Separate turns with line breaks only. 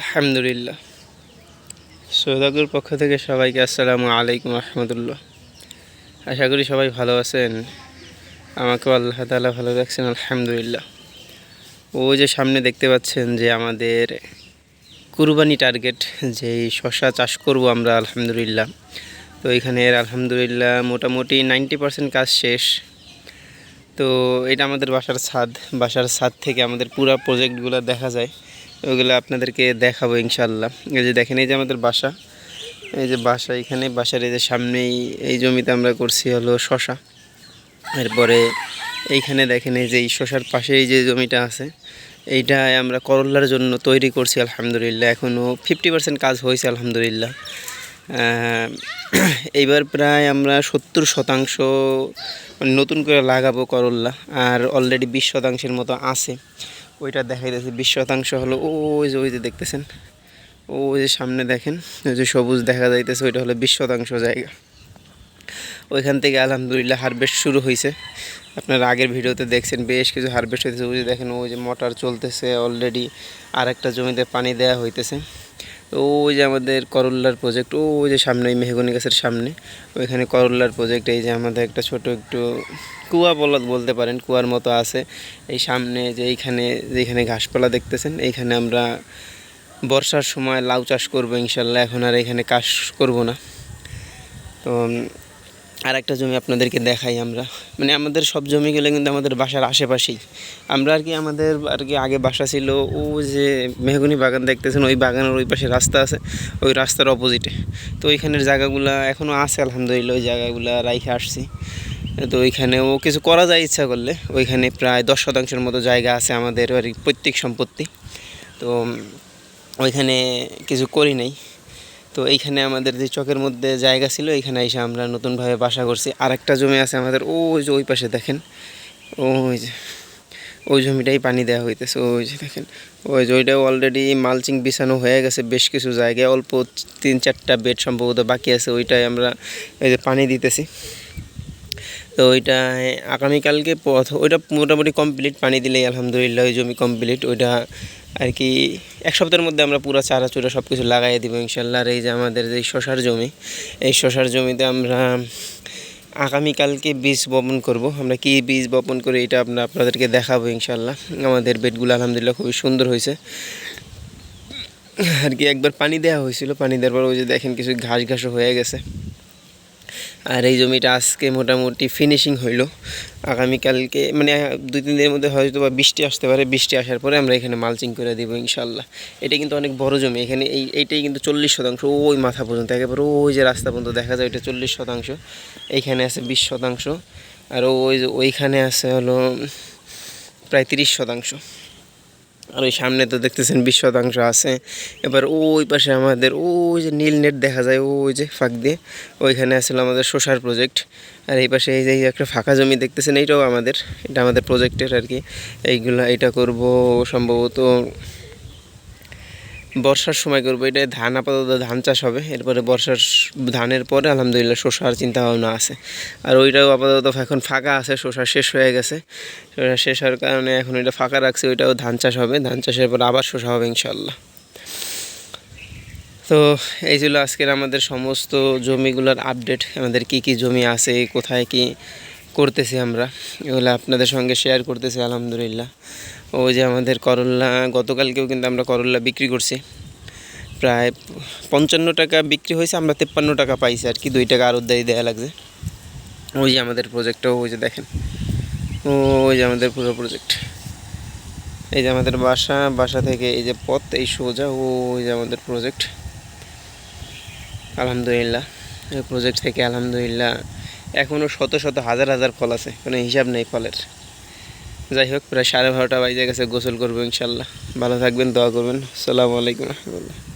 আলহামদুলিল্লাহ। সৌদাগুর পক্ষ থেকে সবাইকে আসসালামু আলাইকুম রহমতুল্লাহ। আশা করি সবাই ভালো আছেন। আমাকেও আল্লাহ তালা ভালো রাখছেন, আলহামদুলিল্লাহ। ওই যে সামনে দেখতে পাচ্ছেন যে আমাদের কুরবানি টার্গেট, যেই শশা চাষ করব আমরা, আলহামদুলিল্লাহ। তো এখানে আলহামদুলিল্লাহ মোটামুটি নাইনটি পার্সেন্ট কাজ শেষ। তো এটা আমাদের বাসার ছাদ বাসার ছাদ থেকে আমাদের পুরো প্রজেক্টগুলো দেখা যায়। ওগুলো আপনাদেরকে দেখাবো ইনশাল্লাহ এই যে দেখেন, এই যে আমাদের বাসা, এই যে বাসা এখানে, বাসার এই যে সামনেই এই জমিতে আমরা করছি হলো শশা। এরপরে এইখানে দেখেন, এই যে এই শশার পাশে এই যে জমিটা আছে, এইটায় আমরা করল্লার জন্য তৈরি করছি, আলহামদুলিল্লাহ। এখনও ফিফটি পার্সেন্ট কাজ হয়েছে, আলহামদুলিল্লাহ। এইবার প্রায় আমরা সত্তর শতাংশ নতুন করে লাগাবো করল্লা আর অলরেডি বিশ শতাংশের মতো আছে। ওইটা দেখাই যাচ্ছে বিশ শতাংশ হলো, ওই যে ওই যে দেখতেছেন, ওই যে সামনে দেখেন, ওই যে সবুজ দেখা যাইতেছে, ওইটা হলো বিশ শতাংশ জায়গা। ওইখান থেকে আলহামদুলিল্লাহ হারভেস্ট শুরু হয়েছে আপনারা আগের ভিডিওতে দেখছেন, বেশ কিছু হারভেস্ট হইতেছে, ওই যে দেখেন, ওই যে মোটর চলতেছে অলরেডি আরেকটা জমিতে পানি দেওয়া হইতেছে। ওই যে আমাদের করল্লার প্রজেক্ট ওই যে সামনে ওই মেহগনি গাছের সামনে। ওইখানে করল্লার প্রজেক্ট এই যে আমাদের একটা ছোট একটু কুয়া বলদ বলতে পারেন, কুয়ার মতো আছে। এই সামনে যে এইখানে, যেখানে ঘাসপালা দেখতেছেন, এইখানে আমরা বর্ষার সময় লাউ চাষ করব ইনশাল্লাহ। এখন আর এখানে কাজ করব না। তো আর একটা জমি আপনাদেরকে দেখাই আমরা। মানে আমাদের সব জমিগুলো কিন্তু আমাদের বাসার আশেপাশেই। আমরা আর কি আমাদের আর কি আগে বাসা ছিল, ও যে মেহগুনি বাগান দেখতেছেন, ওই বাগানের ওই পাশে রাস্তা আছে, ওই রাস্তার অপোজিটে তো ওইখানের জায়গাগুলো এখনও আছে, আলহামদুলিল্লাহ, ওই জায়গাগুলো রাইখে আসছি। তো ওইখানেও কিছু করা যায় ইচ্ছা করলে, ওইখানে প্রায় দশ শতাংশের মতো জায়গা আছে আমাদের, আর পৈতৃক সম্পত্তি। তো, ওইখানে কিছু করি নাই। তো এইখানে আমাদের যে চকের মধ্যে জায়গা ছিল, এইখানে এসে আমরা নতুনভাবে বাসা করছি। আরেকটা জমি আছে আমাদের, ওই যে ওই পাশে দেখেন। ওই যে, ওই জমিটাই পানি দেওয়া হইতেছে, ওই যে দেখেন। ওই যে ওইটাও অলরেডি মালচিং বিছানো হয়ে গেছে বেশ কিছু জায়গায়, অল্প তিন চারটা বেড সম্ভবত বাকি আছে, ওইটাই আমরা এই যে পানি দিতেছি। তো ওইটা আগামীকালকে পথ ওইটা মোটামুটি কমপ্লিট পানি দিলেই আলহামদুলিল্লাহ, ওই জমি কমপ্লিট ওইটা আর কি এক সপ্তাহের মধ্যে আমরা পুরো চারা চুরা সব কিছু লাগাই দিব ইনশাল্লাহ। আর এই যে আমাদের যে শশার জমি, এই শশার জমিতে আমরা আগামীকালকে বীজ বপন করব। আমরা কি বীজ বপন করি এটা আমরা আপনাদেরকে দেখাবো ইনশাল্লাহ। আমাদের বেডগুলো আলহামদুলিল্লাহ খুবই সুন্দর হয়েছে। আর কি একবার পানি দেওয়া হয়েছিল, পানি দেওয়ার পর ওই যে দেখেন কিছু ঘাস ঘাসও হয়ে গেছে। আর এই জমিটা আজকে মোটামুটি ফিনিশিং হইল। আগামীকালকে মানে দুই, তিন দিনের মধ্যে হয়তো বা বৃষ্টি আসতে পারে। বৃষ্টি আসার পরে আমরা এখানে মালচিং করে দিব ইনশাল্লাহ এটা কিন্তু অনেক বড় জমি। এখানে এই, এইটাই কিন্তু চল্লিশ শতাংশ, ওই মাথা পর্যন্ত। একেবারে ওই যে রাস্তা পর্যন্ত দেখা যায়, ওইটা চল্লিশ শতাংশ। এইখানে আছে বিশ শতাংশ। আর ওই ওইখানে আছে হলো প্রায় তিরিশ শতাংশ। আর ওই সামনে তো দেখতেছেন বিশ শতাংশ আছে। এবার ওই পাশে আমাদের ওই যে নীল নেট দেখা যায়, ওই যে ফাঁক দিয়ে, ওইখানে আসলে আমাদের শোষার প্রজেক্ট আর এই পাশে এই যে একটা ফাঁকা জমি দেখতেছেন, এইটাও আমাদের, এটা আমাদের প্রজেক্টের আর কি। এইগুলো এটা করব সম্ভবত বর্ষার সময় করব এটা ধান, আপাতত ধান চাষ হবে। এরপরে বর্ষার ধানের পরে আলহামদুলিল্লাহ শসার ভাবনা আছে। আর ওইটাও আপাতত এখন ফাঁকা আছে, শসা শেষ হয়ে গেছে। শসা শেষ হওয়ার কারণে এখন ওইটা ফাঁকা রাখছে, ওইটাও ধান চাষ হবে। ধান চাষের পর আবার শসা হবে ইনশাল্লাহ তো এই ছিল আজকের আমাদের সমস্ত জমিগুলোর আপডেট। আমাদের কি কি জমি আছে, কোথায় কি করতেছি আমরা, এগুলো আপনাদের সঙ্গে শেয়ার করতেছি, আলহামদুলিল্লাহ। ওই যে আমাদের করল্লা গতকালকেও কিন্তু আমরা করল্লা বিক্রি করছি। প্রায় পঞ্চান্ন টাকা বিক্রি হয়েছে, আমরা তেপ্পান্ন টাকা পাইছি আর কি, দুই টাকা আরও দেয় দেওয়া লাগছে। ওই যে আমাদের প্রজেক্টটাও ওই যে দেখেন। ওই যে আমাদের পুরো প্রজেক্ট এই যে আমাদের বাসা বাসা থেকে এই যে পথ, এই সোজা, ও, ওই যে আমাদের প্রজেক্ট আলহামদুলিল্লাহ, এই প্রজেক্ট থেকে আলহামদুলিল্লাহ। এখনও শত শত, হাজার হাজার ফল আছে, কোনো হিসাব নেই ফলের। যাই হোক, প্রায় সাড়ে বারোটা বাজে গেছে, গোসল করব ইনশাল্লাহ। ভালো থাকবেন, দোয়া করবেন। আসসালামু আলাইকুম রহমতুল্লাহ।